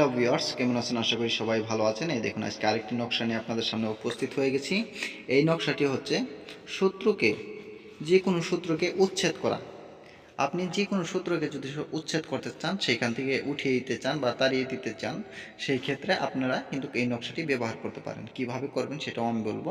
Viewers, কেমন আছেন? আশা করি সবাই ভালো আছেন। এই দেখুন, আজকে আরেকটি নকশা নিয়ে আপনাদের সামনে উপস্থিত হয়ে গেছি। এই নকশাটি হচ্ছে শত্রুকে যে কোনো শত্রুকে উচ্ছেদ করা। আপনি যে কোনো সূত্রকে যদি উচ্ছেদ করতে চান সেইখান থেকে উঠিয়ে দিতে চান বা তাড়িয়ে দিতে চান, সেই ক্ষেত্রে আপনারা কিন্তু এই নকশাটি ব্যবহার করতে পারেন। কীভাবে করবেন সেটাও আমি বলব।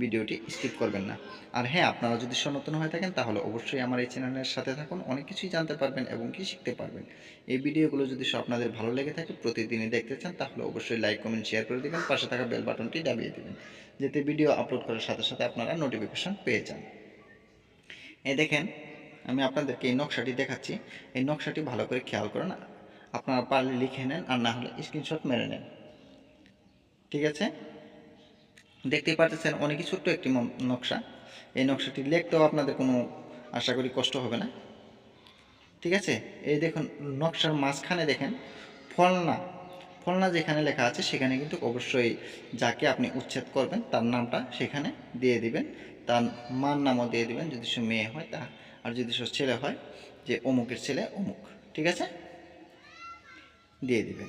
ভিডিওটি স্কিপ করবেন না। আর হ্যাঁ আপনারা যদি সনাতন হয়ে থাকেন, তাহলে অবশ্যই আমার এই চ্যানেলের সাথে থাকুন। অনেক কিছুই জানতে পারবেন এবং কি শিখতে পারবেন। এই ভিডিওগুলো যদি আপনাদের ভালো লেগে থাকে, প্রতিদিনই দেখতে চান, তাহলে অবশ্যই লাইক, কমেন্ট, শেয়ার করে দেবেন, পাশে থাকা বেল বাটনটি দাবিয়ে দেবেন, যাতে ভিডিও আপলোড করার সাথে সাথে আপনারা নোটিফিকেশন পেয়ে যান। এ দেখেন আমি আপনাদেরকে এই নকশাটি দেখাচ্ছি। এই নকশাটি ভালো করে খেয়াল করেন। আপনারা পারলে লিখে নেন আর না হলে স্ক্রিনশট মেরে নেন। ঠিক আছে? দেখতেই পাচ্ছেন অনেকই ছোট্ট একটি নকশা। এই নকশাটি লিখতেও আপনাদের কোনো আশা করি কষ্ট হবে না। ঠিক আছে? এই দেখুন, নকশার মাঝখানে দেখেন, ফলনা। ফলনা যেখানে লেখা আছে সেখানে কিন্তু অবশ্যই যাকে আপনি উচ্ছেদ করবেন তার নামটা সেখানে দিয়ে দিবেন। তার মার নামও দিয়ে দেবেন, যদি সে মেয়ে হয় তা, আর যদি সে ছেলে হয়, যে অমুকের ছেলে, অমুক, ঠিক আছে? দিয়ে দিবেন।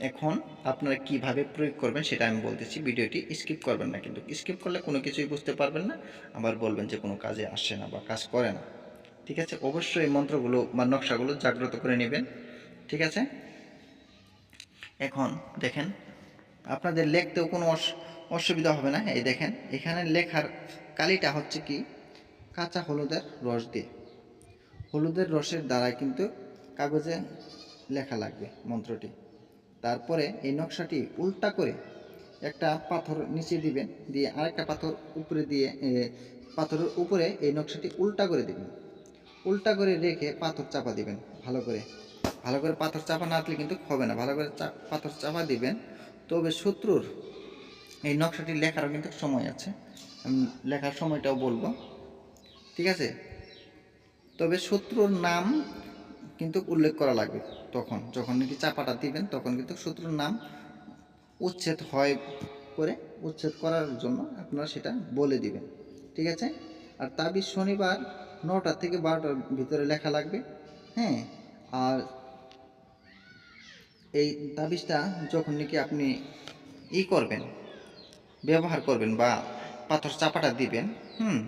এখন আপনারা কীভাবে প্রয়োগ করবেন সেটা আমি বলতেছি, ভিডিওটি স্কিপ করবেন না কিন্তু, স্কিপ করলে কোনো কিছুই বুঝতে পারবেন না, আবার বলবেন যে কোনো কাজে আসে না বা কাজ করে না, ঠিক আছে? অবশ্যই এই মন্ত্রগুলো বা নকশাগুলো জাগ্রত করে নেবেন, ঠিক আছে? এখন দেখেন, আপনাদের লিখতেও কোনো অস- অসুবিধা হবে না, এই দেখেন, এখানে লেখার কালিটা হচ্ছে কি? কাঁচা হলুদের রস দিয়ে। হলুদের রসের দ্বারা কিন্তু কাগজে লেখা লাগবে মন্ত্রটি। তারপরে এই নকশাটি উল্টা করে একটা পাথর নিচে দিবেন, দিয়ে আরেকটা পাথর উপরে দিয়ে পাথরের উপরে এই নকশাটি উল্টা করে দিবেন। উল্টা করে রেখে পাথর চাপা দিবেন ভালো করে। ভালো করে পাথর চাপা না দিলে কিন্তু হবে না। ভালো করে পাথর চাপা দিবেন, তবে শত্রুর এই নকশাটি লেখারও কিন্তু সময় আছে। আমি লেখার সময়টাও বলব। ঠিক আছে? তবে শত্রুর নাম কিন্তু উল্লেখ করা লাগবে তখন। যখন নাকি চাপাটা দিবেন, তখন কিন্তু শত্রুর নাম উচ্ছেদ হয় করে, উচ্ছেদ করার জন্য আপনারা সেটা বলে দিবেন। ঠিক আছে? আর তাবিজ শনিবার নটা থেকে বারোটার ভিতরে লেখা লাগবে। হ্যাঁ? আর এই তাবিজটা যখন নাকি আপনি ই করবেন ব্যবহার করবেন বা পাথর চাপাটা দিবেন, হুম।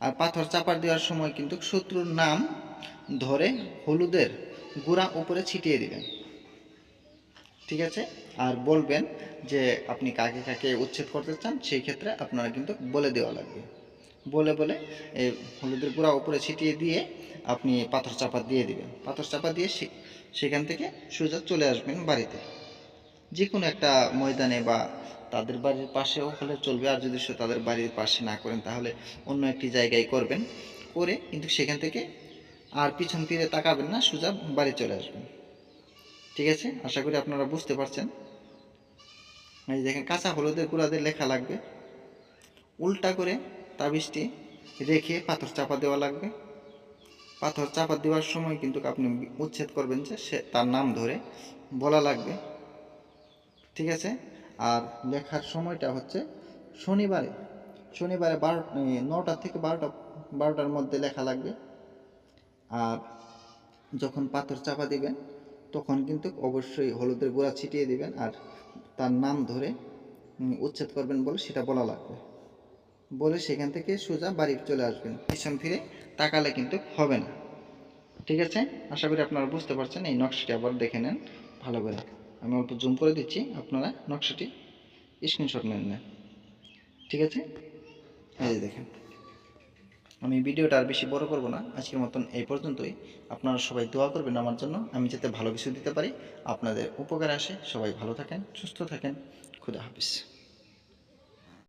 আর পাথর চাপা দেওয়ার সময় কিন্তু শত্রুর নাম ধরে হলুদের গুঁড়া উপরে ছিটিয়ে দিবেন। ঠিক আছে? আর বলবেন যে আপনি কাকে কাকে উচ্ছেদ করতে চান, সেই ক্ষেত্রে আপনারা কিন্তু বলে দেওয়া লাগবে। বলে বলে এই হলুদের গুঁড়া উপরে ছিটিয়ে দিয়ে আপনি পাথর চাপা দিয়ে দিবেন। পাথর চাপা দিয়ে সেখান থেকে সোজা চলে আসবেন বাড়িতে। যে কোনো একটা ময়দানে বা তাদের বাড়ির পাশেও হলে চলবে। আর যদি তাদের বাড়ির পাশে না করেন, তাহলে অন্য একটি জায়গায় করবেন। করে কিন্তু সেখান থেকে আর পিছন ফিরে তাকাবেন না, সোজা বাড়ি চলে আসবেন। ঠিক আছে? আশা করি আপনারা বুঝতে পারছেন। এই দেখেন, কাঁচা হলুদের গুঁড়াদের লেখা লাগবে। উল্টা করে তাবিজটি রেখে পাথর চাপা দেওয়া লাগবে। পাথর চাপা দেওয়ার সময় কিন্তু আপনি উচ্ছেদ করবেন যে সে তার নাম ধরে বলা লাগবে। ঠিক আছে? আর লেখার সময়টা হচ্ছে শনিবারে। শনিবারে বারো নটা থেকে বারোটা, বারোটার মধ্যে লেখা লাগবে। আর যখন পাথর চাপা দিবেন, তখন কিন্তু অবশ্যই হলুদের গুঁড়া ছিটিয়ে দিবেন আর তার নাম ধরে উচ্ছেদ করবেন বলে সেটা বলা লাগবে। বলে সেখান থেকে সোজা বাড়ি চলে আসবেন। পিছন ফিরে তাকালে কিন্তু হবে না। ঠিক আছে? আশা করি আপনারা বুঝতে পারছেন, এই নকশাটি আবার দেখে নেন ভালো করে। আমি অল্প জুম করে দিচ্ছি, আপনারা নকশাটি স্ক্রিনশট নেন নেন। ঠিক আছে? এই দেখেন। আমি ভিডিওটা আর বেশি বড় করব না, আজকের মতন এই পর্যন্তই। আপনারা সবাই দোয়া করবেন আমার জন্য, আমি যাতে ভালো কিছু দিতে পারি। আপনাদের উপকার আসে, সবাই ভালো থাকেন, সুস্থ থাকেন। খুদা হাফিজ।